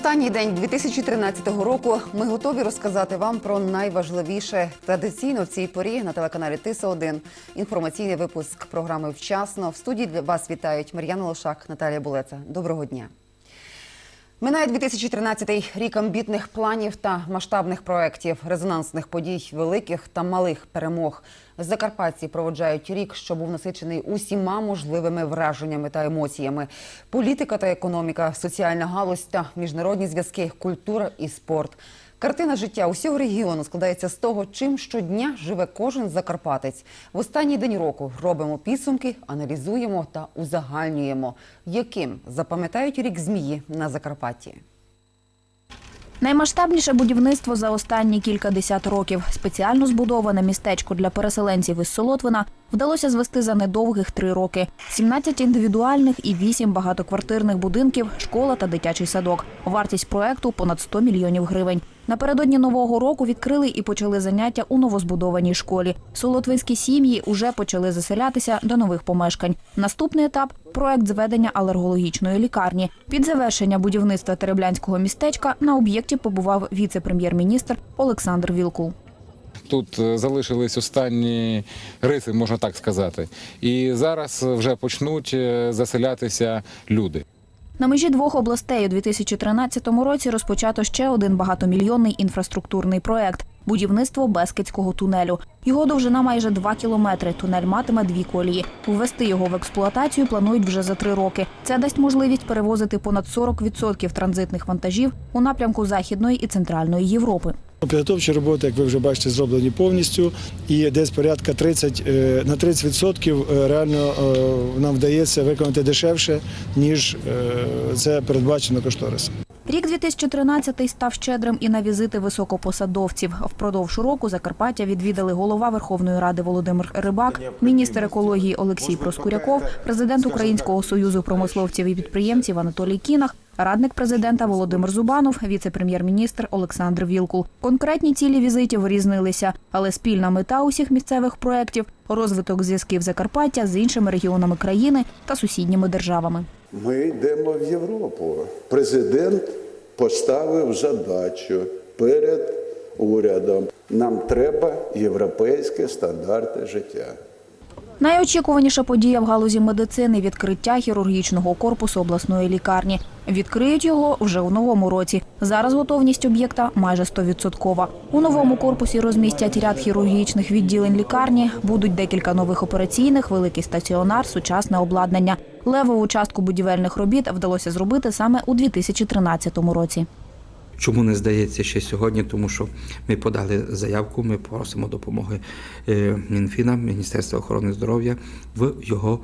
Останній день 2013 року ми готові розказати вам про найважливіше традиційно в цій порі на телеканалі Тиса 1 Інформаційний випуск програми Вчасно. В студії для вас вітають Мар'яна Лошак, Наталія Булеца. Доброго дня. Минає 2013 рік амбітних планів та масштабних проєктів, резонансних подій, великих та малих перемог. Закарпатці проводжають рік, що був насичений усіма можливими враженнями та емоціями: політика та економіка, соціальна галузь та міжнародні зв'язки, культура і спорт. Картина життя усього регіону складається з того, чим щодня живе кожен закарпатець. В останній день року робимо підсумки, аналізуємо та узагальнюємо, яким запам'ятають рік змії на Закарпатті. Наймасштабніше будівництво за останні кількадесят років. Спеціально збудоване містечко для переселенців із Солотвина вдалося звести за недовгих три роки: 17 індивідуальних і 8 багатоквартирних будинків, школа та дитячий садок. Вартість проекту понад 100 мільйонів гривень. Напередодні нового року відкрили і почали заняття у новозбудованій школі. Солотвинські сім'ї уже почали заселятися до нових помешкань. Наступний етап проект зведення алергологічної лікарні. Під завершення будівництва Тереблянського містечка на об'єкті побував віце-прем'єр-міністр Олександр Вілкул. Тут е, залишились останні риси, можна так сказати. І зараз вже почнуть е, заселятися люди. На межі двох областей у 2013 році розпочато ще один багатомільйонний інфраструктурний проект будівництво Бескидського тунелю. Його довжина майже 2 кілометри. Тунель матиме дві колії. Ввести його в експлуатацію планують вже за три роки. Це дасть можливість перевозити понад 40% транзитних вантажів у напрямку Західної і Центральної Європи. Підготовчі роботи, як ви вже бачите, зроблені повністю, і десь порядка 30, е, на 30% е, реально е, нам вдається виконати дешевше, ніж це передбачено кошторисом. Рік 2013 став щедрим і на візити високопосадовців. Впродовж року Закарпаття відвідали голова Верховної Ради Володимир Рибак, міністр екології Олексій Проскуряков, президент Українського союзу промисловців і підприємців Анатолій Кінах, радник президента Володимир Зубанов, віце-прем'єр-міністр Олександр Вілкул. Конкретні цілі візитів різнилися, але спільна мета усіх місцевих проєктів – розвиток зв'язків Закарпаття з іншими регіонами країни та сусідніми державами. Ми йдемо в Європу. Президент поставив задачу перед урядом. Нам треба європейські стандарти життя. Найочікуваніша подія в галузі медицини відкриття хірургічного корпусу обласної лікарні. Відкриють його вже у новому році. Зараз готовність об'єкта майже 100%. У новому корпусі розмістять ряд хірургічних відділень лікарні. Будуть декілька нових операційних, великий стаціонар, сучасне обладнання. Левову частку будівельних робіт вдалося зробити саме у 2013 році. Чому не здається ще сьогодні? Тому що ми подали заявку, ми просимо допомоги е, Мінфіна, Міністерства охорони здоров'я в його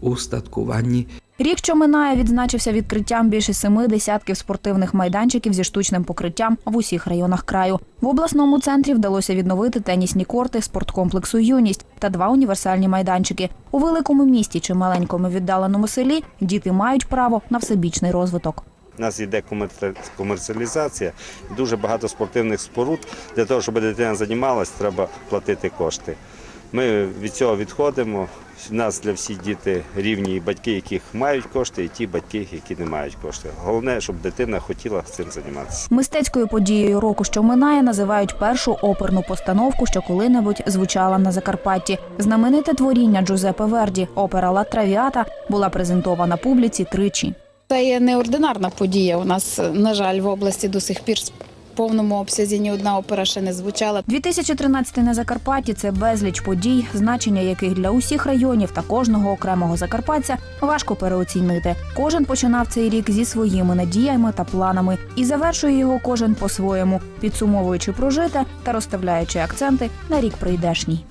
устаткуванні. Рік, що минає, відзначився відкриттям більше семи десятків спортивних майданчиків зі штучним покриттям в усіх районах краю. В обласному центрі вдалося відновити тенісні корти спорткомплексу Юність та два універсальні майданчики. У великому місті чи маленькому віддаленому селі діти мають право на всебічний розвиток. У нас йде комерці- комерціалізація, дуже багато спортивних споруд. Для того, щоб дитина займалася, треба платити кошти. Ми від цього відходимо. У нас для всіх діти рівні батьки, яких мають кошти, і ті батьки, які не мають кошти. Головне, щоб дитина хотіла цим займатися. Мистецькою подією року, що минає, називають першу оперну постановку, що коли-небудь звучала на Закарпатті. Знамените творіння Джузепе Верді, опера «Ла Травіата» була презентована публіці тричі. Це є неординарна подія. У нас, на жаль, в області до сих пір повному обсязі ні одна опера ще не звучала. 2013 на Закарпатті це безліч подій, значення яких для усіх районів та кожного окремого закарпатця важко переоцінити. Кожен починав цей рік зі своїми надіями та планами і завершує його кожен по-своєму, підсумовуючи прожите та розставляючи акценти на рік прийдешній.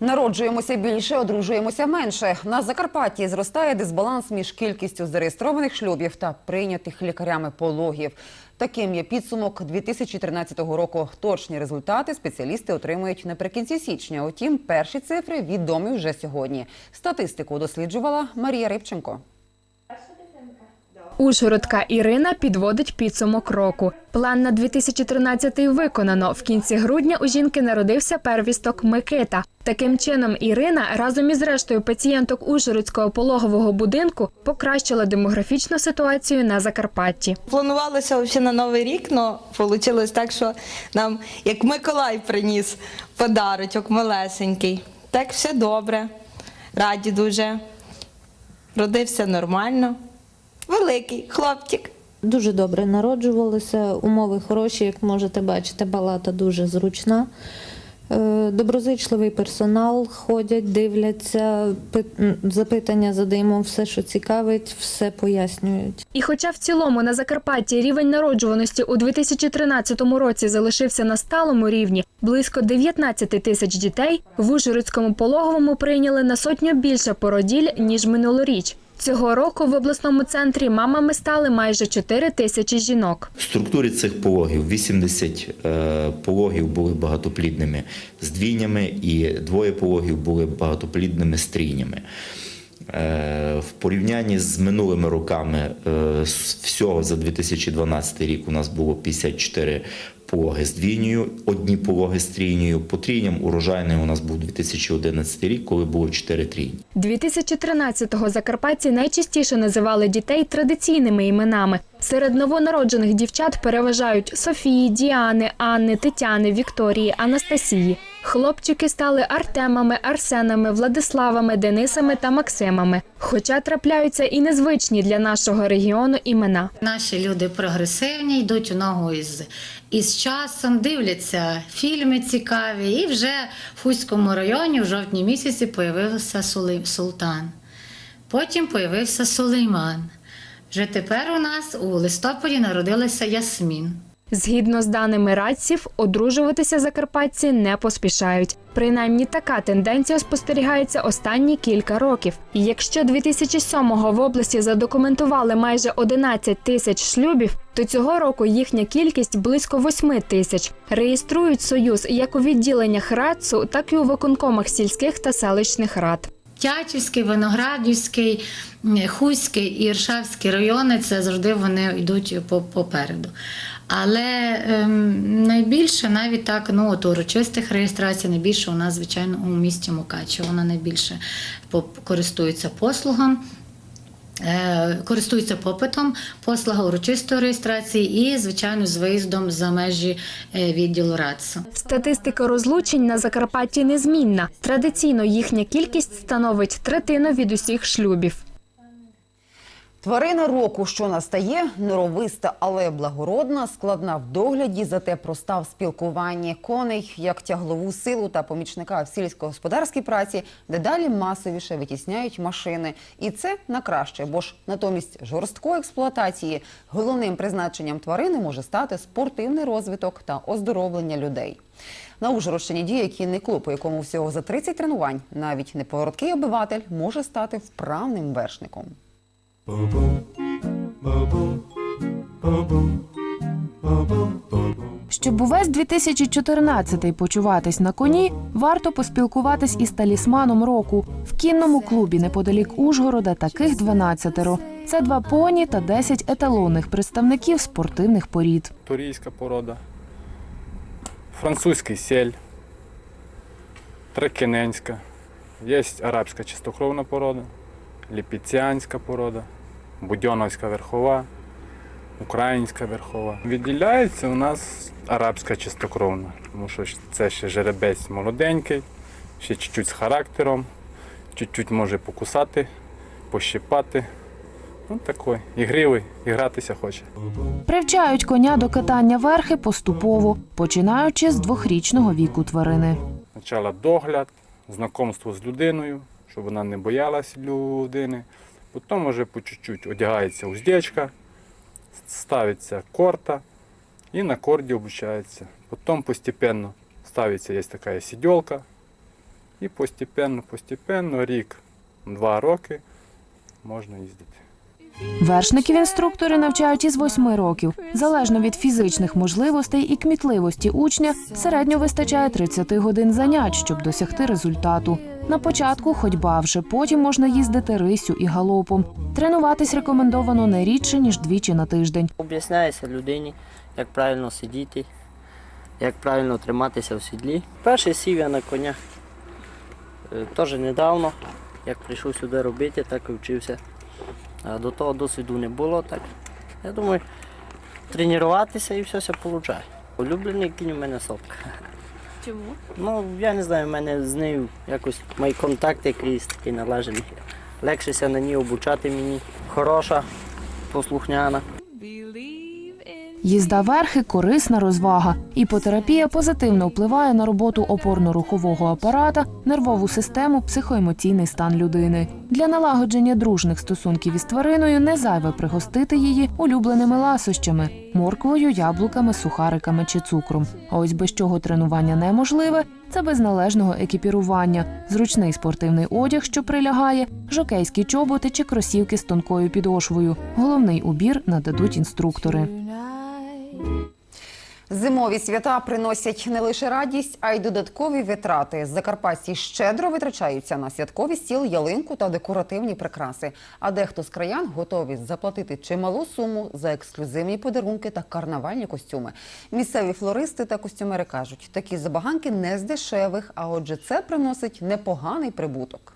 Народжуємося більше, одружуємося менше. На Закарпатті зростає дисбаланс між кількістю зареєстрованих шлюбів та прийнятих лікарями пологів. Таким є підсумок 2013 року. Точні результати спеціалісти отримують наприкінці січня. Утім, перші цифри відомі вже сьогодні. Статистику досліджувала Марія Рибченко. Ужгородка Ірина підводить підсумок року. План на 2013 виконано. В кінці грудня у жінки народився первісток Микита. Таким чином, Ірина разом із рештою пацієнток Ужгородського пологового будинку покращила демографічну ситуацію на Закарпатті. Планувалося взагалі на новий рік, але вийшло так, що нам як Миколай приніс подарочок малесенький. Так все добре, раді дуже. Родився нормально. Великий хлопчик. Дуже добре народжувалися, умови хороші, як можете бачити, палата дуже зручна. Е, Доброзичливий персонал ходять, дивляться, запитання задаємо, все, що цікавить, все пояснюють. І хоча в цілому на Закарпатті рівень народжуваності у 2013 році залишився на сталому рівні близько 19 тисяч дітей, в Ужгородському пологовому прийняли на сотню більше породіль ніж минулоріч. Цього року в обласному центрі мамами стали майже 4 тисячі жінок. В структурі цих пологів 80 е, пологів були багатоплідними з двійнями і двоє пологів були багатоплідними з трійнями. Е, В порівнянні з минулими роками е, всього за 2012 рік у нас було 54 пологи з двійнею, одні пологи з трійнею. По трійням урожайний у нас був 2011 рік, коли було 4 трійні. 2013-го закарпатці найчастіше називали дітей традиційними іменами. Серед новонароджених дівчат переважають Софії, Діани, Анни, Тетяни, Вікторії, Анастасії. Хлопчики стали Артемами, Арсенами, Владиславами, Денисами та Максимами. Хоча трапляються і незвичні для нашого регіону імена. Наші люди прогресивні, йдуть у ногу із, із часом, дивляться фільми цікаві. І вже в Хуському районі в жовтні місяці появився Султан. Потім появився Сулейман. Вже тепер у нас у листопаді народилася Ясмін. Згідно з даними радців, одружуватися закарпатці не поспішають. Принаймні така тенденція спостерігається останні кілька років. І якщо 2007-го в області задокументували майже 11 тисяч шлюбів, то цього року їхня кількість близько 8 тисяч. Реєструють союз як у відділеннях РАЦУ, так і у виконкомах сільських та селищних рад. Тячівський, Виноградівський, Хуський і Іршавський райони це завжди вони йдуть по- попереду. Але ем, найбільше навіть так, ну от урочистих реєстрацій найбільше у нас, звичайно, у місті Мукачево. Вона найбільше користується послугом. Е, Користуються попитом, послуга урочистої реєстрації і, звичайно, з виїздом за межі е, відділу РАЦУ. Статистика розлучень на Закарпатті незмінна. Традиційно їхня кількість становить третину від усіх шлюбів. Тварина року, що настає, норовиста, але благородна, складна в догляді, зате проста в спілкуванні. Коней як тяглову силу та помічника в сільськогосподарській праці дедалі масовіше витісняють машини. І це на краще, бо ж натомість жорсткої експлуатації головним призначенням тварини може стати спортивний розвиток та оздоровлення людей. На Ужгородщині діє кінний клуб, у якому всього за 30 тренувань навіть неповороткий обиватель може стати вправним вершником. Щоб увесь 2014-й почуватись на коні, варто поспілкуватись із талісманом року. В кінному клубі неподалік Ужгорода таких 12 Це два поні та 10 еталонних представників спортивних порід. турійська порода, французький сель, трекененська, є арабська чистокровна порода, ліпіціанська порода, будьоновська верхова, українська верхова. Відділяється у нас арабська чистокровна, тому що це ще жеребець молоденький, ще чуть-чуть з характером, чуть-чуть може покусати, пощипати. Ну такий, ігривий, і гратися хоче. Привчають коня до катання верхи поступово, починаючи з двохрічного віку тварини. Спочатку догляд, знайомство з людиною, щоб вона не боялась людини. Потім вже по чуть-чуть одягається уздечка, ставиться корта і на корді обучається. Потім постепенно ставиться є така сідьолка. І постепенно, постепенно, рік, два роки можна їздити. Вершників інструктори навчають із 8 років. Залежно від фізичних можливостей і кмітливості учня, середньо вистачає 30 годин занять, щоб досягти результату. На початку ходьба, вже потім можна їздити рисю і галопом. Тренуватись рекомендовано не рідше ніж двічі на тиждень. Об'ясняється людині, як правильно сидіти, як правильно триматися в сідлі. Перший сів я на коня е, теж недавно, як прийшов сюди робити, так і вчився. А до того досвіду не було, так я думаю, тренуватися і все все виходить. Улюблений кінь у мене сопка. Чому? Ну, я не знаю, в мене з нею якось мої контакти якісь такі налажені. Легшеся на ній обучати мені. Хороша, послухняна. Їзда верхи корисна розвага. Іпотерапія позитивно впливає на роботу опорно-рухового апарата, нервову систему, психоемоційний стан людини. Для налагодження дружних стосунків із твариною не зайве пригостити її улюбленими ласощами морквою, яблуками, сухариками чи цукром. А ось без чого тренування неможливе це без належного екіпірування, зручний спортивний одяг, що прилягає, жокейські чоботи чи кросівки з тонкою підошвою. Головний убір нададуть інструктори. Зимові свята приносять не лише радість, а й додаткові витрати. Закарпатці щедро витрачаються на святковий стіл, ялинку та декоративні прикраси. А дехто з краян готові заплатити чималу суму за ексклюзивні подарунки та карнавальні костюми. Місцеві флористи та костюмери кажуть, такі забаганки не з дешевих, а отже, це приносить непоганий прибуток.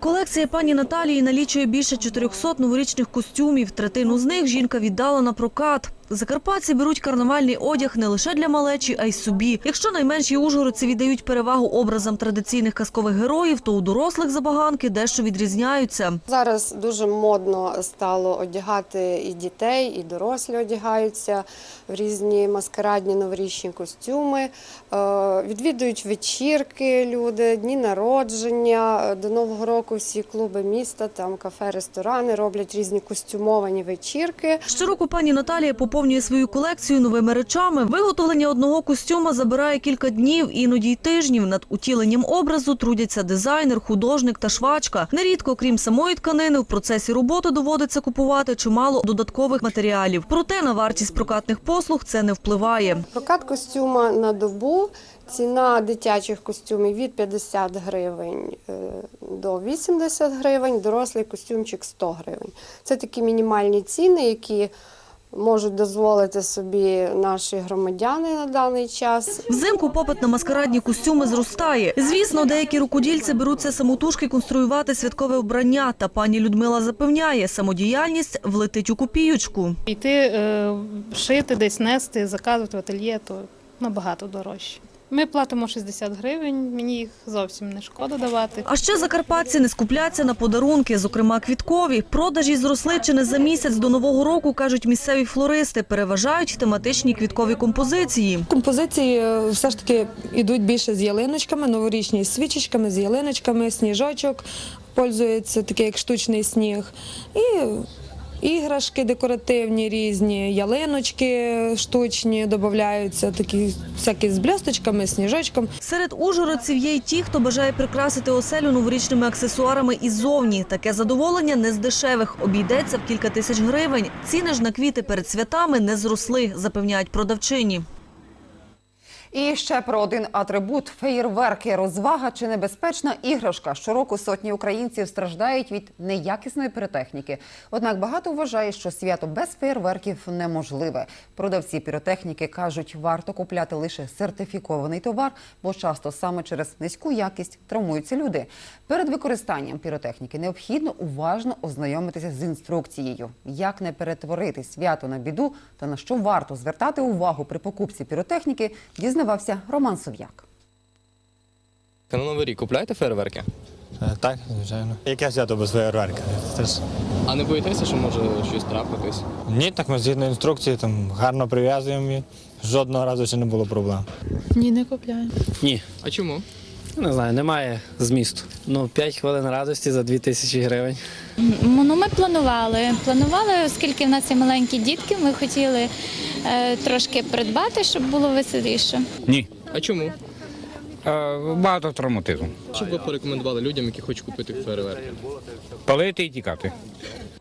Колекція пані Наталії налічує більше 400 новорічних костюмів. Третину з них жінка віддала на прокат. Закарпатці беруть карнавальний одяг не лише для малечі, а й собі. Якщо найменші ужгородці віддають перевагу образам традиційних казкових героїв, то у дорослих забаганки дещо відрізняються. Зараз дуже модно стало одягати і дітей, і дорослі одягаються в різні маскарадні новорічні костюми. Е, Відвідують вечірки люди, дні народження. До Нового року всі клуби міста, там кафе, ресторани роблять різні костюмовані вечірки. Щороку пані Наталія поповнює свою колекцію новими речами. Виготовлення одного костюма забирає кілька днів, іноді й тижнів. Над утіленням образу трудяться дизайнер, художник та швачка. Нерідко, крім самої тканини, в процесі роботи доводиться купувати чимало додаткових матеріалів. Проте на вартість прокатних послуг це не впливає. Прокат костюма на добу. Ціна дитячих костюмів від 50 гривень е, до 80 гривень, дорослий костюмчик 100 гривень. Це такі мінімальні ціни, які можуть дозволити собі наші громадяни на даний час. Взимку попит на маскарадні костюми зростає. Звісно, деякі рукодільці беруться самотужки конструювати святкове вбрання. Та пані Людмила запевняє, самодіяльність влетить у копійочку. Йти е, шити, десь нести, заказувати в ательє, то набагато дорожче. Ми платимо 60 гривень, мені їх зовсім не шкода давати. А ще закарпатці не скупляться на подарунки, зокрема квіткові. Продажі зросли чи не за місяць до нового року, кажуть місцеві флористи. Переважають тематичні квіткові композиції. Композиції е, все ж таки йдуть більше з ялиночками, новорічні з свічечками, з ялиночками, сніжочок пользується такий як штучний сніг. І іграшки декоративні різні, ялиночки штучні додаються, такі всякі з блясточками, сніжочком. Серед ужгородців є й ті, хто бажає прикрасити оселю новорічними аксесуарами іззовні. Таке задоволення не з дешевих, обійдеться в кілька тисяч гривень. Ціни ж на квіти перед святами не зросли, запевняють продавчині. І ще про один атрибут феєрверки, розвага чи небезпечна іграшка. Щороку сотні українців страждають від неякісної піротехніки. Однак багато вважає, що свято без феєрверків неможливе. Продавці піротехніки кажуть, варто купляти лише сертифікований товар, бо часто саме через низьку якість травмуються люди. Перед використанням піротехніки необхідно уважно ознайомитися з інструкцією, як не перетворити свято на біду та на що варто звертати увагу при покупці піротехніки. Дізнавався Роман Сов'як. На Новий рік купляєте фейерверки? Так, звичайно. Яке свято без фейерверка? Це ж... А не боїтеся, що може щось трапитись? Ні, так ми згідно інструкції там гарно прив'язуємо і жодного разу ще не було проблем. Ні, не купляю. Ні. А чому? Не знаю, немає змісту. Ну, 5 хвилин радості за 2 тисячі гривень. Ну, ми планували. Планували, оскільки в нас є маленькі дітки, ми хотіли е, трошки придбати, щоб було веселіше. Ні. А чому? Багато травматизму. Що б ви порекомендували людям, які хочуть купити фейерверки? Палити і тікати.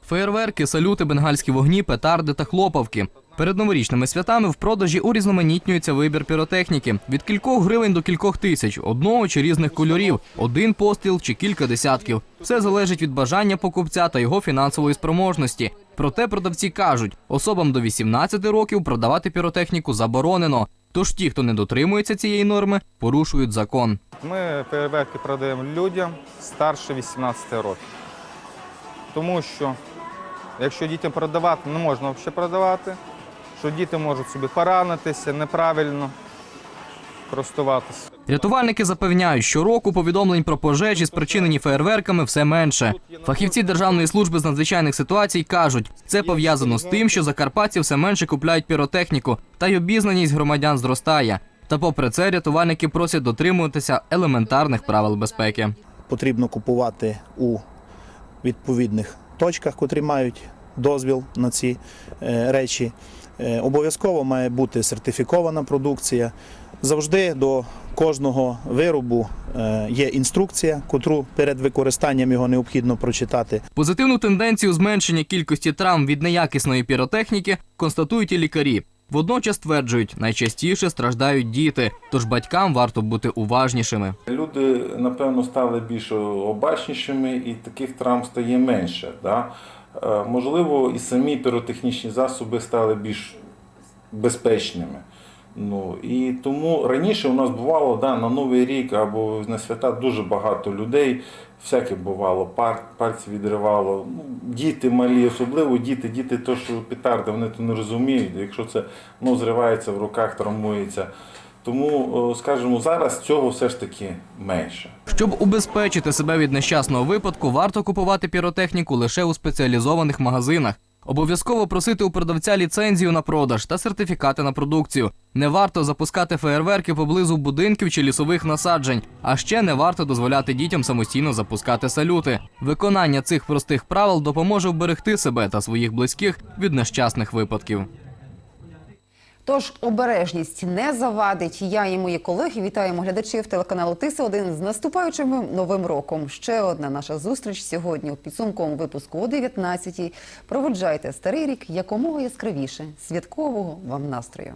Феєрверки, салюти, бенгальські вогні, петарди та хлопавки. Перед новорічними святами в продажі урізноманітнюється вибір піротехніки від кількох гривень до кількох тисяч, одного чи різних кольорів, один постріл чи кілька десятків. Все залежить від бажання покупця та його фінансової спроможності. Проте продавці кажуть, особам до 18 років продавати піротехніку заборонено. Тож ті, хто не дотримується цієї норми, порушують закон. Ми фейерверки продаємо людям старше 18 років. Тому що якщо дітям продавати, не можна взагалі продавати, що діти можуть собі поранитися, неправильно користуватися. Рятувальники запевняють, що року повідомлень про пожежі, спричинені феєрверками, все менше. Фахівці Державної служби з надзвичайних ситуацій кажуть, це пов'язано з тим, що закарпатці все менше купляють піротехніку, та й обізнаність громадян зростає. Та попри це рятувальники просять дотримуватися елементарних правил безпеки. потрібно купувати у відповідних точках, котрі мають дозвіл на ці е, речі. Е, Обов'язково має бути сертифікована продукція. Завжди до кожного виробу е, є інструкція, котру перед використанням його необхідно прочитати. Позитивну тенденцію зменшення кількості травм від неякісної піротехніки констатують і лікарі. Водночас стверджують, найчастіше страждають діти, тож батькам варто бути уважнішими. Люди, напевно, стали більш обачнішими і таких травм стає менше. Да? Е, Можливо, і самі піротехнічні засоби стали більш безпечними. Ну, і тому раніше у нас бувало да, на Новий рік або на свята дуже багато людей, всяке бувало, пар, пальці відривало. Ну, діти малі, особливо діти, діти то, що петарди, вони то не розуміють, якщо це ну, зривається в руках, травмується. Тому, о, скажімо, зараз цього все ж таки менше. Щоб убезпечити себе від нещасного випадку, варто купувати піротехніку лише у спеціалізованих магазинах. Обов'язково просити у продавця ліцензію на продаж та сертифікати на продукцію. Не варто запускати феєрверки поблизу будинків чи лісових насаджень. А ще не варто дозволяти дітям самостійно запускати салюти. Виконання цих простих правил допоможе вберегти себе та своїх близьких від нещасних випадків. Тож обережність не завадить. Я і мої колеги вітаємо глядачів телеканалу Тиса 1 з наступаючим новим роком. Ще одна наша зустріч сьогодні у підсумковому випуску о 19-й. Проводжайте старий рік якомога яскравіше. Святкового вам настрою.